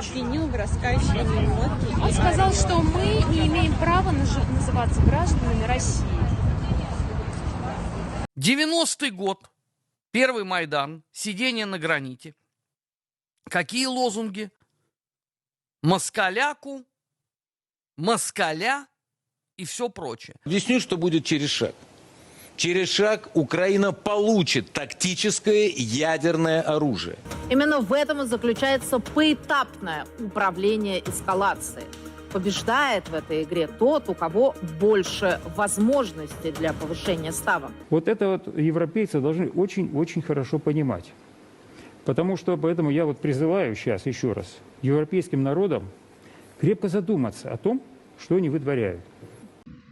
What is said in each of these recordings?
обвинил в раскачивании водки. Он сказал, что мы не имеем права называться гражданами России. 90-й год, первый Майдан, сидение на граните. Какие лозунги? Москаляку, москаля и все прочее. Объясню, что будет через шаг. Через шаг Украина получит тактическое ядерное оружие. Именно в этом и заключается поэтапное управление эскалацией. Побеждает в этой игре тот, у кого больше возможностей для повышения ставок. Вот это вот европейцы должны очень-очень хорошо понимать. Потому что поэтому я вот призываю сейчас еще раз европейским народам крепко задуматься о том, что они вытворяют.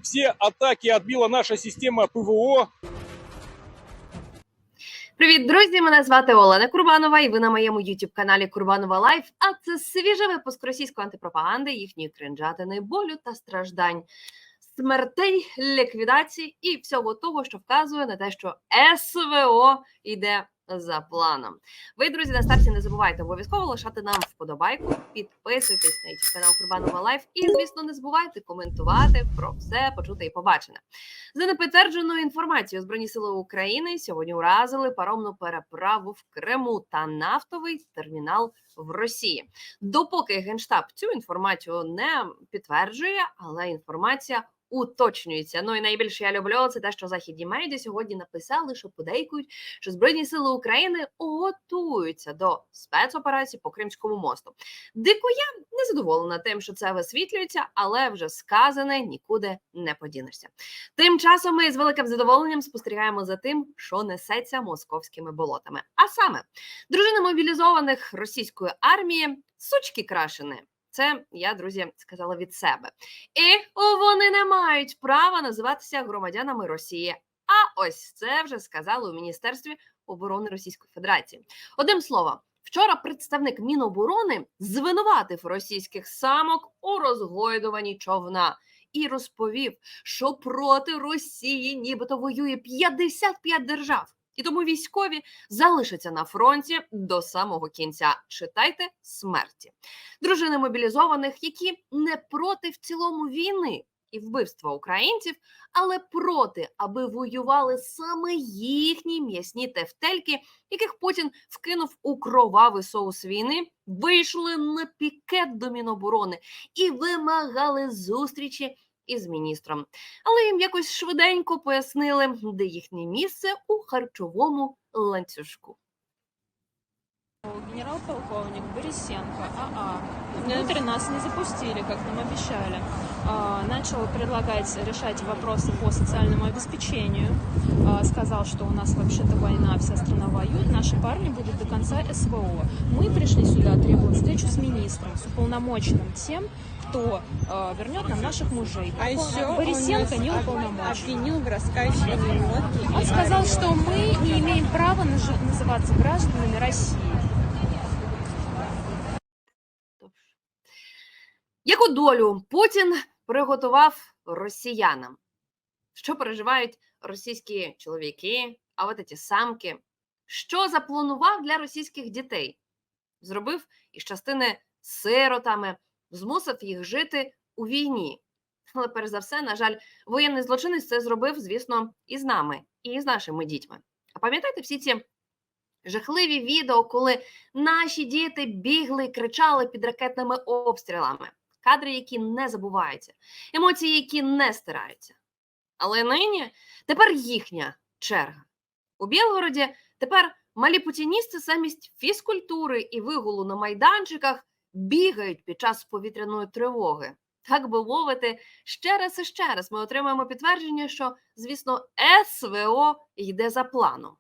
Все атаки отбила наша система ПВО. Привіт, друзі! Мене звати Олена Курбанова, і ви на моєму youtube каналі Курбанова Лайф. А це свіжий випуск російської антипропаганди, їхньої кринжатини, болю та страждань, смертей, ліквідацій і всього того, що вказує на те, що СВО йде за планом. Ви, друзі, на старті не забувайте обов'язково лишати нам вподобайку, підписуйтесь на youtube канал Курбанова Лайф і, звісно, не забувайте коментувати про все почуте і побачене. За непідтвердженою інформацією, Збройні сили України сьогодні уразили паромну переправу в Криму та нафтовий термінал в Росії. Допоки генштаб цю інформацію не підтверджує, але інформація. Уточнюється. Ну і найбільше я люблю це те, що західні медіа сьогодні написали, що подейкують, що Збройні сили України готуються до спецоперації по Кримському мосту. Дико я не задоволена тим, що це висвітлюється, але вже сказане нікуди не подінешся. Тим часом ми з великим задоволенням спостерігаємо за тим, що несеться московськими болотами. А саме дружини мобілізованих російської армії сучки крашені. Це я, друзі, сказала від себе. І вони не мають права називатися громадянами Росії. А ось це вже сказали у Міністерстві оборони Російської Федерації. Одним словом, вчора представник Міноборони звинуватив російських самок у розгойдуванні човна і розповів, що проти Росії нібито воює 55 держав. І тому військові залишаться на фронті до самого кінця. Читайте смерті. Дружини мобілізованих, які не проти в цілому війни і вбивства українців, але проти, аби воювали саме їхні м'ясні тефтельки, яких Путін вкинув у кровавий соус війни, вийшли на пікет до Міноборони і вимагали зустрічі із міністром. Але їм якось швиденько пояснили, де їхнє місце у харчовому ланцюжку. Генерал-полковник Борисенко АА внутрь нас не запустили, как нам обещали. А, Начал предлагать решать вопросы по социальному обеспечению. А, Сказал, что у нас вообще-то война, вся страна воюет, наши парни будут до конца СВО. Мы пришли сюда, требуем встречу с министром, с уполномоченным тем, кто э, вернет нам наших мужей. А еще Борисенко он не нас об- уполномочен. обвинил в раскачивании водки. Он и сказал, оружия. что мы не имеем права наж- называться гражданами России. Тож, Яку долю Путін приготував росіянам? Що переживають російські чоловіки, а от ці самки? Що запланував для російських дітей? Зробив із частини сиротами, змусив їх жити у війні. Але перш за все, на жаль, воєнний злочинець це зробив, звісно, і з нами, і з нашими дітьми. А пам'ятаєте всі ці жахливі відео, коли наші діти бігли і кричали під ракетними обстрілами, кадри, які не забуваються, емоції, які не стираються. Але нині тепер їхня черга. У Білгороді тепер малі путіністи замість фізкультури і вигулу на майданчиках бігають під час повітряної тривоги. Так би мовити, ще раз і ще раз ми отримаємо підтвердження, що, звісно, СВО йде за планом.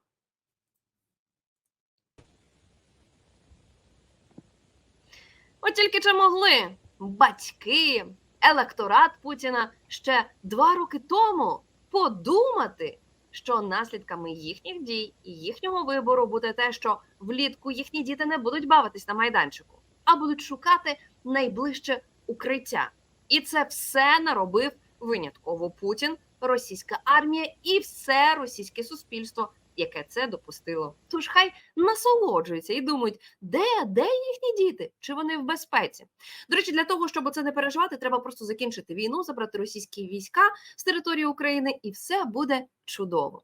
От тільки чи могли батьки, електорат Путіна ще два роки тому подумати, що наслідками їхніх дій і їхнього вибору буде те, що влітку їхні діти не будуть бавитись на майданчику, а будуть шукати найближче укриття. І це все наробив винятково Путін, російська армія і все російське суспільство, яке це допустило. Тож хай насолоджуються і думають, де, де їхні діти? Чи вони в безпеці? До речі, для того, щоб це не переживати, треба просто закінчити війну, забрати російські війська з території України, і все буде чудово.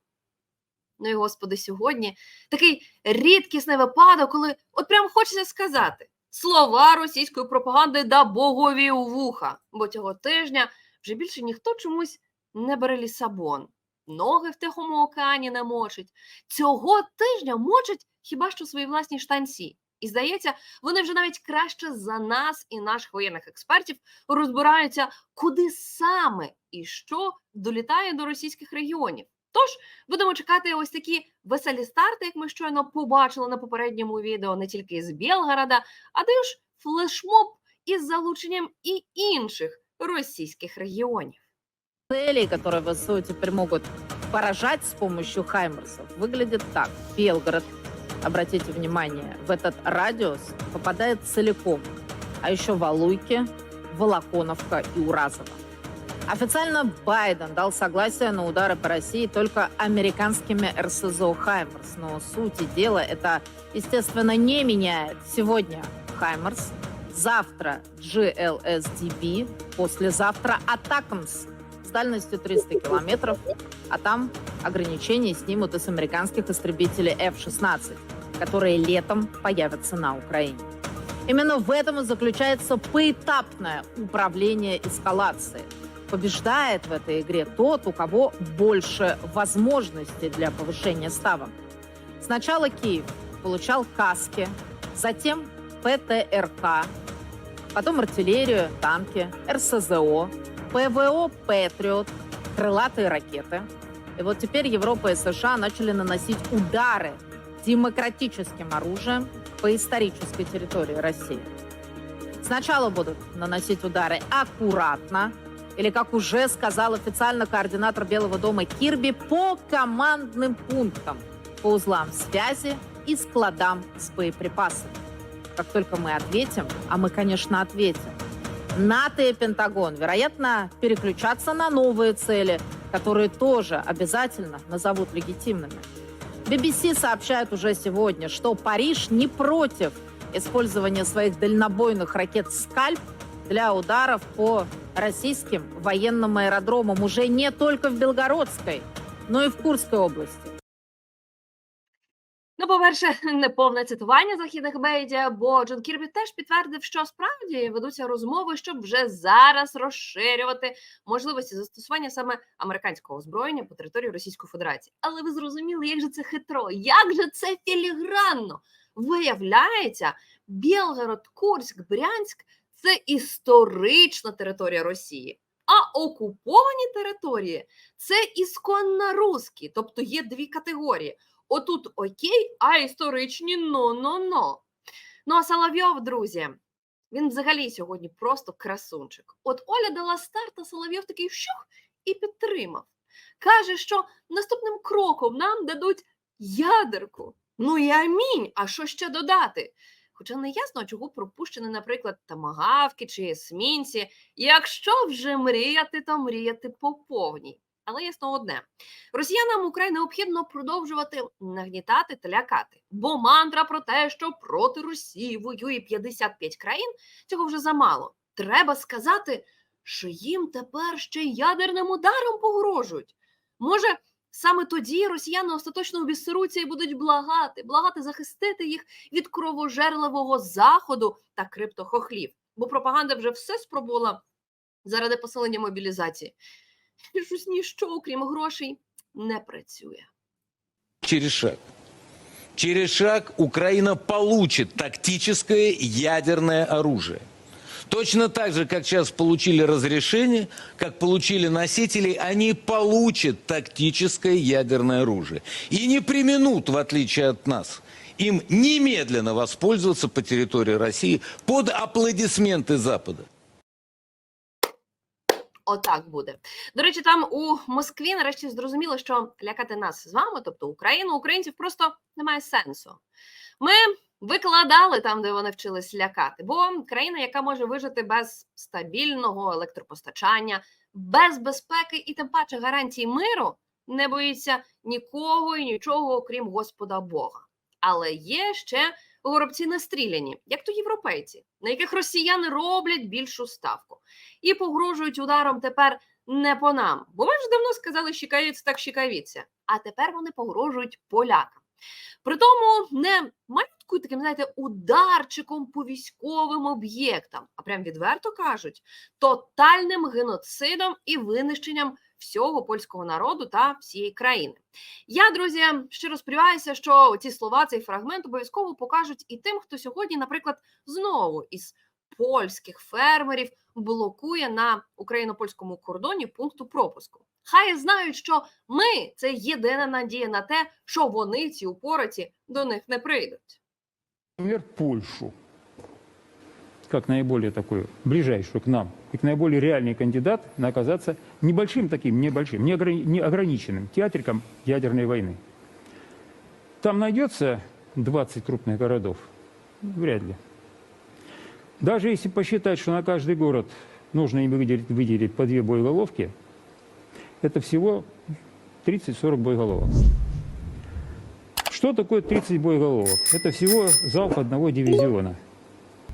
Ну і господи, сьогодні такий рідкісний випадок, коли от прям хочеться сказати слова російської пропаганди да богові у вуха, бо цього тижня вже більше ніхто чомусь не бере лісабон, ноги в Тихому океані не мочить. Цього тижня мочать хіба що свої власні штанці. І здається, вони вже навіть краще за нас і наших воєнних експертів розбираються, куди саме і що долітає до російських регіонів. Тож будемо чекати ось такі веселі старти, як ми щойно побачили на попередньому відео, не тільки з Білгорода, а теж флешмоб із залученням і інших російських регіонів. Целей, которые ВСУ теперь могут поражать с помощью хаймерсов, выглядит так. Белгород, обратите внимание, в этот радиус попадает целиком. А еще Валуйки, Волоконовка и Уразово. Официально Байден дал согласие на удары по России только американскими РСЗО «Хаймерс». Но сути дела это, естественно, не меняет. Сегодня «Хаймерс», завтра GLSDB, послезавтра «Атакамс» с дальностью 300 километров, а там ограничения снимут и с американских истребителей F-16, которые летом появятся на Украине. Именно в этом и заключается поэтапное управление эскалацией. Побеждает в этой игре тот, у кого больше возможностей для повышения ставок. Сначала Киев получал каски, затем ПТРК, потом артиллерию, танки, РСЗО, ПВО «Патриот», крылатые ракеты. И вот теперь Европа и США начали наносить удары демократическим оружием по исторической территории России. Сначала будут наносить удары аккуратно, или, как уже сказал официально координатор Белого дома Кирби, по командным пунктам, по узлам связи и складам с боеприпасами. Как только мы ответим, а мы, конечно, ответим, НАТО и Пентагон, вероятно, переключатся на новые цели, которые тоже обязательно назовут легитимными. BBC сообщает уже сегодня, что Париж не против использования своих дальнобойных ракет «Скальп» для ударов по российским военным аэродромам уже не только в Белгородской, но и в Курской области. Ну, по-перше, неповне цитування західних медіа, бо Джон Кірбі теж підтвердив, що справді ведуться розмови, щоб вже зараз розширювати можливості застосування саме американського озброєння по території Російської Федерації. Але ви зрозуміли, як же це хитро, як же це філігранно? Виявляється, Білгород, Курськ, Брянськ це історична територія Росії. А окуповані території це ісконно русські, тобто є дві категорії. Отут окей, а історичні но-но-но. Ну а Соловйов, друзі, він взагалі сьогодні просто красунчик. От Оля дала старт, а Соловйов такий щух і підтримав. Каже, що наступним кроком нам дадуть ядерку. Ну і амінь. А що ще додати? Хоча не ясно, чого пропущені, наприклад, тамагавки чи есмінці. Якщо вже мріяти, то мріяти по повній. Але ясно одне: росіянам украй необхідно продовжувати нагнітати та лякати, бо мантра про те, що проти Росії воює 55 країн, цього вже замало. Треба сказати, що їм тепер ще ядерним ударом погрожують. Може, саме тоді росіяни остаточно обіссеруться і будуть благати, благати захистити їх від кровожерливого заходу та криптохохлів, бо пропаганда вже все спробувала заради посилення мобілізації. Щось ніщо, окрім грошей, не працює. Через шаг. Через шаг Украина получит тактическое ядерное оружие. Точно так же, как сейчас получили разрешение, как получили носители, они получат тактическое ядерное оружие. И не применут, в отличие от нас, им немедленно воспользоваться по территории России под аплодисменты Запада. Отак буде. До речі, там у Москві нарешті зрозуміло, що лякати нас з вами, тобто Україну, українців, просто немає сенсу. Ми викладали там, де вони вчились лякати, бо країна, яка може вижити без стабільного електропостачання, без безпеки і тим паче гарантій миру, не боїться нікого і нічого, окрім Господа Бога. Але є ще горобці настріляні, як то європейці, на яких росіяни роблять більшу ставку і погрожують ударом тепер не по нам. Бо ви ж давно сказали, щекавіться, так щекавіться. А тепер вони погрожують полякам. При тому не маленькою таким, знаєте, ударчиком по військовим об'єктам, а прям відверто кажуть, тотальним геноцидом і винищенням всього польського народу та всієї країни. Я, друзі, щиро сподіваюся, що ці слова, цей фрагмент обов'язково покажуть і тим, хто сьогодні, наприклад, знову із польських фермерів блокує на україно-польському кордоні пункту пропуску. Хай знають, що ми це єдина надія на те, що вони ці упораті до них не прийдуть. Например, Польшу, как наиболее такую, ближайшую к нам, и к наиболее реальный кандидат на оказаться небольшим таким, небольшим, неограни- неограниченным театриком ядерной войны. Там найдется 20 крупных городов? Вряд ли. Даже если посчитать, что на каждый город нужно им выделить, выделить по две боеголовки, это всего 30-40 боеголовок. Что такое 30 боеголовок? Это всего залп одного дивизиона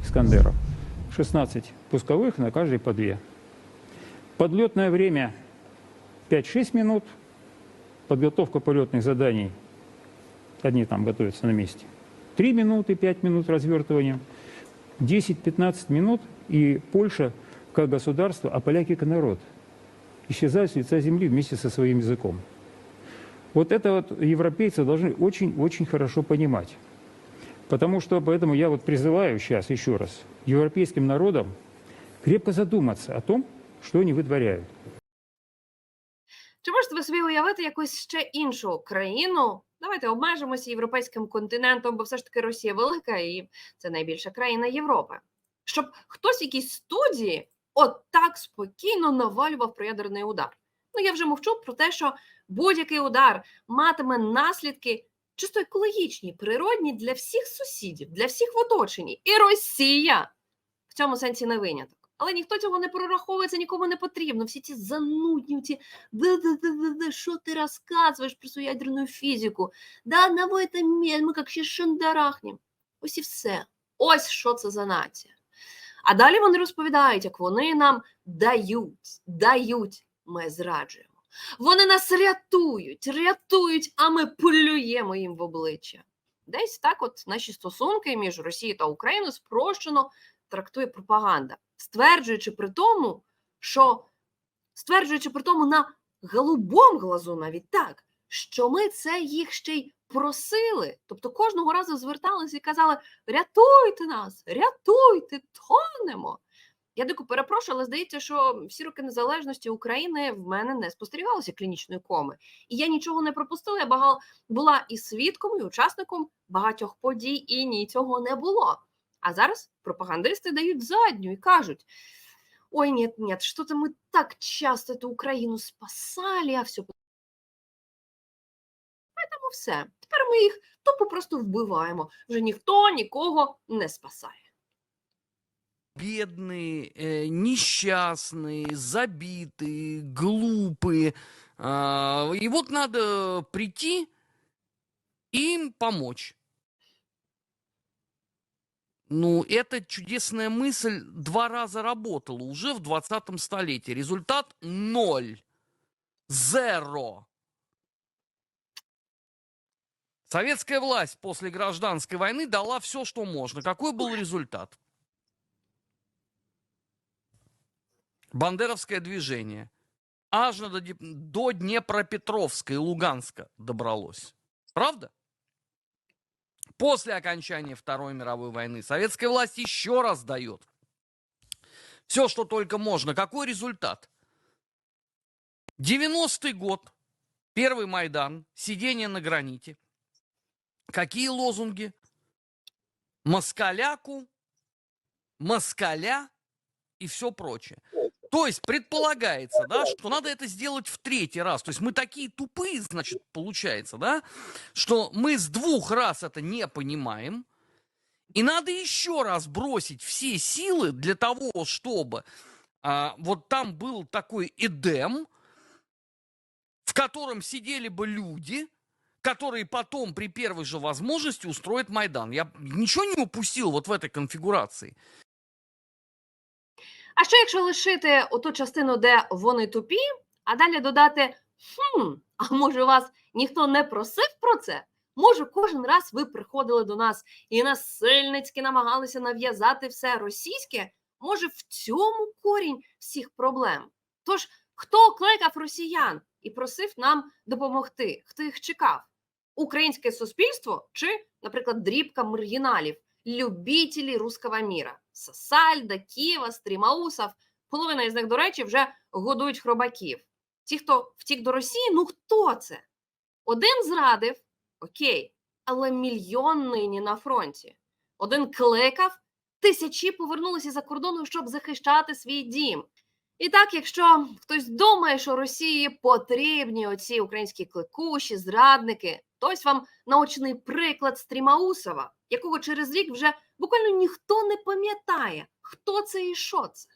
«Искандеров». 16 пусковых, на каждый по две. Подлетное время 5-6 минут. Подготовка полетных заданий, одни там готовятся на месте. 3 минуты, 5 минут развертывания. 10-15 минут, и Польша как государство, а поляки как народ исчезают с лица земли вместе со своим языком. Вот это вот европейцы должны очень-очень хорошо понимать. Потому что, поэтому я вот призываю сейчас еще раз европейским народам крепко задуматься о том, что они вытворяют. Чи можете ви собі уявити якусь ще іншу країну? Давайте обмежимося європейським континентом, бо все ж таки Росія велика і це найбільша країна Європи. Щоб хтось в якійсь студії от так спокійно навалював про ядерний удар. Ну я вже мовчу про те, що будь-який удар матиме наслідки чисто екологічні, природні для всіх сусідів, для всіх в оточенні. І Росія в цьому сенсі не виняток. Але ніхто цього не прораховує, це нікому не потрібно. Всі ці занудні, ці що ти розказуєш про свою ядерну фізику? Да, на ми як ще шандарахнем. Ось і все. Ось що це за нація. А далі вони розповідають, як вони нам дають, дають, ми зраджуємо. Вони нас рятують, рятують, а ми плюємо їм в обличчя. Десь так, от наші стосунки між Росією та Україною спрощено трактує пропаганда, стверджуючи при тому, що стверджуючи при тому на голубому глазу навіть так, що ми це їх ще й просили. Тобто кожного разу зверталися і казали: рятуйте нас, рятуйте, тонемо. Я дико перепрошую, але здається, що всі роки незалежності України в мене не спостерігалося клінічної коми. І я нічого не пропустила. Я бага- була і свідком, і учасником багатьох подій, і ні, цього не було. А зараз пропагандисти дають задню і кажуть: ой, нет, нет, что-то мы так часто эту Украину спасали, а все. Тому все. Тепер ми їх тупо просто вбиваємо. Вже ніхто нікого не спасає. Бедные, э, несчастные, забитые, глупые. А, И вот надо прийти им помочь. Ну, эта чудесная мысль два раза работала уже в 20 столетии. Результат ноль. Зеро. Советская власть после гражданской войны дала все, что можно. Какой был результат? Бандеровское движение. Аж до, до Днепропетровска и Луганска добралось. Правда? После окончания Второй мировой войны советская власть еще раз дает все, что только можно. Какой результат? 90-й год, первый Майдан, сидение на граните. Какие лозунги? Москаляку, москаля и все прочее. То есть предполагается, да, что надо это сделать в третий раз. То есть мы такие тупые, значит, получается, да, что мы с двух раз это не понимаем. И надо еще раз бросить все силы для того, чтобы а, вот там был такой Эдем, в котором сидели бы люди, которые потом при первой же возможности устроят Майдан. Я ничего не упустил вот в этой конфигурации. А що якщо лишити оту частину, де вони тупі, а далі додати хм, а може вас ніхто не просив про це? Може, кожен раз ви приходили до нас і насильницьки намагалися нав'язати все російське? Може, в цьому корінь всіх проблем? Тож, хто кликав росіян і просив нам допомогти? Хто їх чекав? Українське суспільство чи, наприклад, дрібка маргіналів, любителі руского міра, Сосальда, Ківа, Стрімаусов. Половина із них, до речі, вже годують хробаків. Ті, хто втік до Росії, ну хто це? Один зрадив, окей, але мільйон нині на фронті. Один кликав, тисячі повернулися за кордону, щоб захищати свій дім. І так, якщо хтось думає, що Росії потрібні оці українські кликуші, зрадники, то ось вам наочний приклад Стрімаусова, якого через рік вже буквально ніхто не пам'ятає, хто це і що це.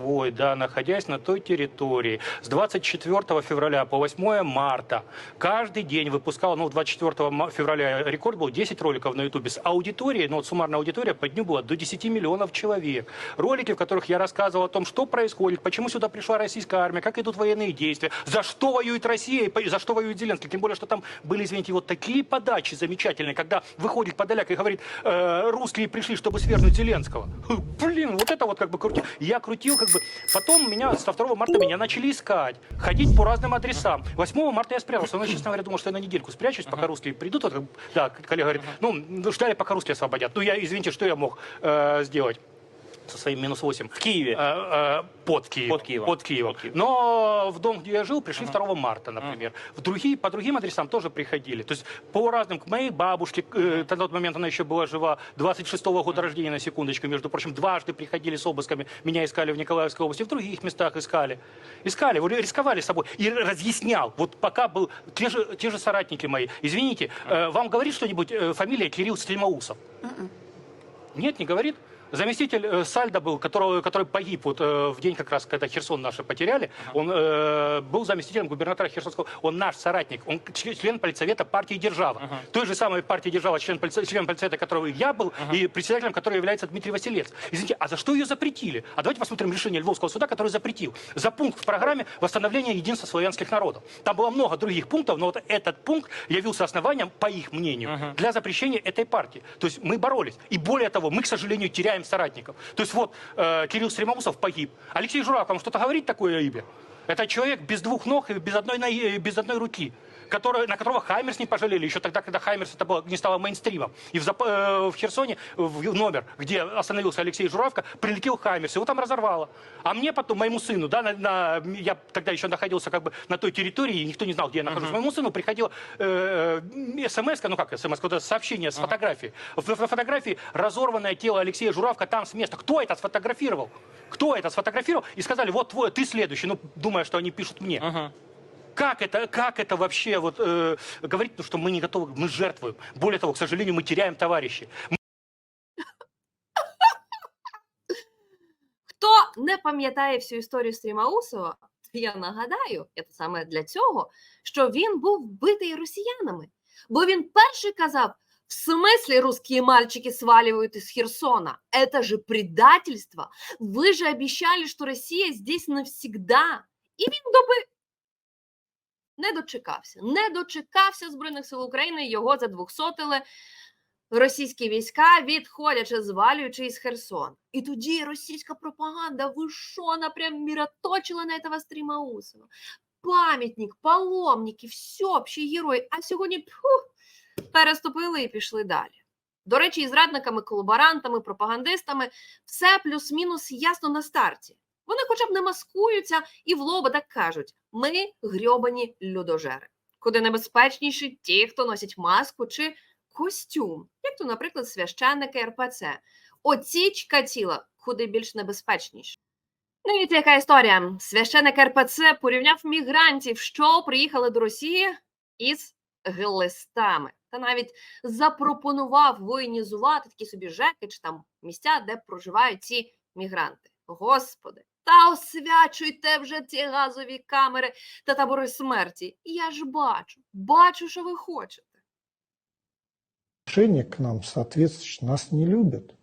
Ой, да, находясь на той территории с 24 февраля по 8 марта каждый день выпускал, ну, 24 ма- февраля рекорд был 10 роликов на ютубе с аудиторией, ну, вот суммарная аудитория по дню была до 10 миллионов человек. Ролики, в которых я рассказывал о том, что происходит, почему сюда пришла российская армия, как идут военные действия, за что воюет Россия и за что воюет Зеленский. Тем более, что там были, извините, вот такие подачи замечательные, когда выходит Подоляк и говорит, «Э, русские пришли, чтобы свергнуть Зеленского. Блин, вот это вот как бы крутил. Я крутил как бы. Потом меня со 2 марта меня начали искать, ходить по разным адресам. 8 марта я спрятался. Ну, честно говоря, думал, что я на недельку спрячусь, пока русские придут. Вот, как бы, да, коллега говорит, ну, ждали, пока русские освободят. Ну, я, извините, что я мог э, сделать? Со своим минус 8. В Киеве. Э, э, под Киевом. Под Киевом. Под Киевом. Под Киевом. Но в дом, где я жил, пришли 2 марта, например. В другие, по другим адресам тоже приходили. То есть по разным, к моей бабушке, э, на тот момент она еще была жива, 26-го года рождения, на секундочку, между прочим, дважды приходили с обысками, меня искали в Николаевской области, в других местах искали. Искали, рисковали собой. И разъяснял, вот пока был, те же, те же соратники мои, извините, э, вам говорит что-нибудь э, фамилия Кирилл Стремоусов? Нет, не говорит. Заместитель э, Сальда был, которого, который погиб вот, э, в день как раз, когда Херсон наши потеряли. Он э, был заместителем губернатора Херсонского. Он наш соратник. Он ч- член политсовета партии «Держава». Той же самой партии «Держава», член, политсо- член политсовета, которого я был, и председателем которой является Дмитрий Василец. Извините, а за что ее запретили? А давайте посмотрим решение Львовского суда, который запретил. За пункт в программе восстановления единства славянских народов. Там было много других пунктов, но вот этот пункт явился основанием, по их мнению, для запрещения этой партии. То есть мы боролись. И более того, мы, к сожалению, теряем соратников. То есть вот э, Кирилл Стремоусов погиб. Алексей Жураков, вам что-то говорит такое имя? Это человек без двух ног и без одной, ноги- без одной руки. Который, на которого Хаймерс не пожалели, еще тогда, когда Хаймерс это было, не стало мейнстримом. И в, Зап- э, в Херсоне, в номер, где остановился Алексей Журавка, прилетел Хаймерс, его там разорвало. А мне потом, моему сыну, да, на, на- я тогда еще находился как бы на той территории, и никто не знал, где я нахожусь. Моему сыну приходило э, смс, ну как смс, это сообщение с фотографией. В, в фотографии разорванное тело Алексея Журавка там с места. Кто это сфотографировал? Кто это сфотографировал? И сказали, вот твой, ты следующий. Ну, думая, что они пишут мне. Как это, как это вообще вот, э, говорить, ну, что мы не готовы, мы жертвуем. Более того, к сожалению, мы теряем товарищей. Хто не пам'ятає всю історію Стрімаусова, то я нагадаю, це саме для цього, що він був вбитий росіянами. Бо він перший казав: в смысле русские мальчики сваливают из Херсона? Это же предательство. Вы же обещали, что Россия здесь навсегда. І він доби не дочекався. Не дочекався Збройних сил України, його задвухсотили російські війська, відходячи, звалюючи із Херсона. І тоді російська пропаганда, ви що, вона прям міроточила на этого Стрімаусова. Пам'ятник, паломники, все, общий герой. А сьогодні пфу, переступили і пішли далі. До речі, із радниками, колаборантами, пропагандистами все плюс-мінус ясно на старті. Вони хоча б не маскуються і в лоба так кажуть: ми грьобані людожери. Куди небезпечніші ті, хто носять маску чи костюм, як то, наприклад, священники РПЦ. Оці чкатіла куди більш небезпечніші. Дивіться, яка історія. Священик РПЦ порівняв мігрантів, що приїхали до Росії із глистами, та навіть запропонував воєнізувати такі собі жеки чи там місця, де проживають ці мігранти. Господи, Та освячуйте вже ці газові камери та табори смерті. Я ж бачу, бачу, що ви хочете. отношение к нам соответствующее. Нас не любят.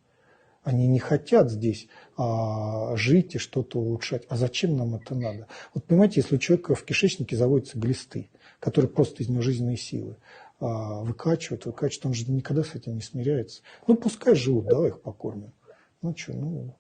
Они не хотят здесь а, жить и что-то улучшать. А зачем нам это надо? Вот понимаете, если у человека в кишечнике заводятся глисты, которые просто из него жизненные силы а, выкачивают, выкачивают, он же никогда с этим не смиряется. Ну, пускай живут, давай их покормим. Ну, что, ну,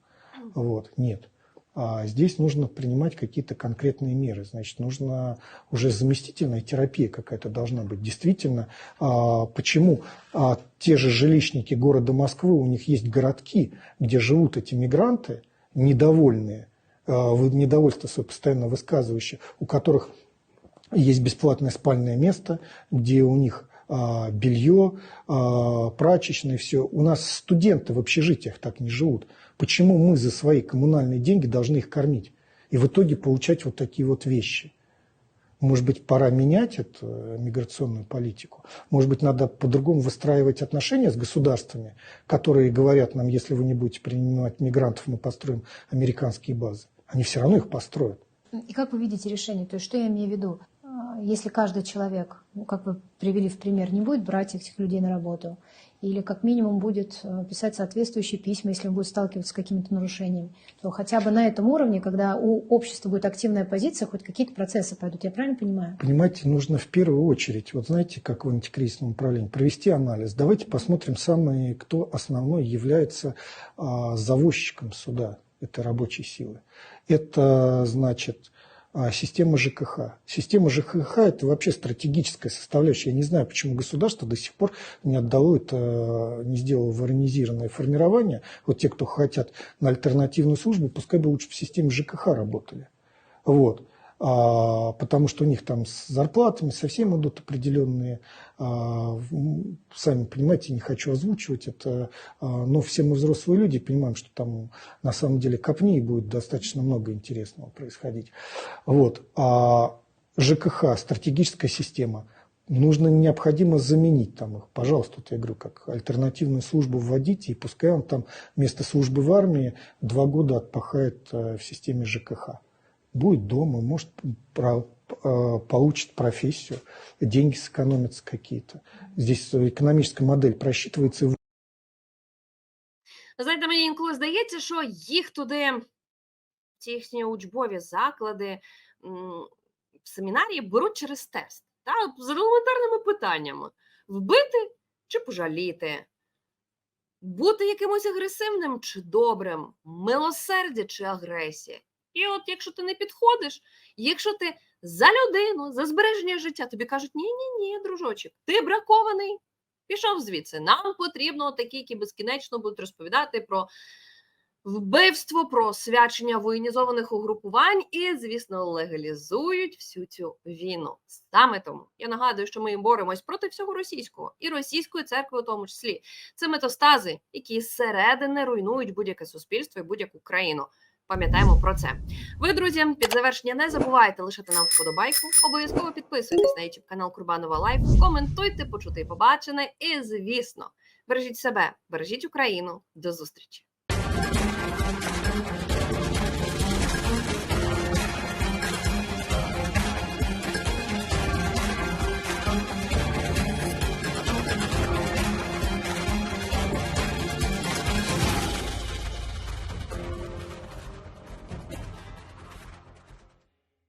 вот, нет. А здесь нужно принимать какие-то конкретные меры. Значит, нужно уже заместительная терапия какая-то должна быть. Действительно, а, почему а, те же жилищники города Москвы, у них есть городки, где живут эти мигранты, недовольные, недовольство свое постоянно высказывающие, у которых есть бесплатное спальное место, где у них белье, прачечное, все. У нас студенты в общежитиях так не живут. Почему мы за свои коммунальные деньги должны их кормить? И в итоге получать вот такие вот вещи. Может быть, пора менять эту э, миграционную политику? Может быть, надо по-другому выстраивать отношения с государствами, которые говорят нам, если вы не будете принимать мигрантов, мы построим американские базы. Они все равно их построят. И как вы видите решение? То есть что я имею в виду? А, Если каждый человек, ну, как вы привели в пример, не будет брать этих людей на работу, или как минимум будет э, писать соответствующие письма, если он будет сталкиваться с какими-то нарушениями, то хотя бы на этом уровне, когда у общества будет активная позиция, хоть какие-то процессы пойдут. Я правильно понимаю? Понимаете, нужно в первую очередь, вот знаете, как в антикризисном управлении, провести анализ. Давайте посмотрим самые, кто основной является а, завозчиком суда этой рабочей силы. Это, значит, а, система ЖКХ. Система ЖКХ – это вообще стратегическая составляющая. Я не знаю, почему государство до сих пор не отдало это, не сделало воронизированное формирование. Вот те, кто хотят на альтернативную службу, пускай бы лучше в системе ЖКХ работали. Вот. А, потому что у них там с зарплатами совсем идут определенные, а, сами понимаете, не хочу озвучивать это, а, но все мы взрослые люди, понимаем, что там на самом деле копни и будет достаточно много интересного происходить. Вот. А ЖКХ, стратегическая система, нужно необходимо заменить там их. Пожалуйста, вот я говорю, как альтернативную службу вводите, и пускай он там вместо службы в армии два года отпахает э, в системе ЖКХ будет дома, может, про- э, получит профессию, деньги сэкономятся какие-то. Здесь экономическая модель просчитывается и Знаєте, мені інколи здається, що їх туди, ці їхні учбові заклади, м, в семінарії беруть через тест. Та, з елементарними питаннями: вбити чи пожаліти, бути якимось агресивним чи добрим, милосердя чи агресія. І от якщо ти не підходиш, якщо ти за людину, за збереження життя, тобі кажуть: ні, ні, ні, дружочок, ти бракований. Пішов звідси. Нам потрібно такі, які безкінечно будуть розповідати про вбивство, про свячення воєнізованих угрупувань і, звісно, легалізують всю цю війну. Саме тому я нагадую, що ми боремось проти всього російського і російської церкви, у тому числі. Це метастази, які зсередини руйнують будь-яке суспільство і будь-яку країну. Пам'ятаємо про це. Ви, друзі, під завершення не забувайте лишати нам вподобайку. Обов'язково підписуйтесь на YouTube канал Курбанова Лайф, коментуйте, почути побачене. І, звісно, бережіть себе, бережіть Україну. До зустрічі!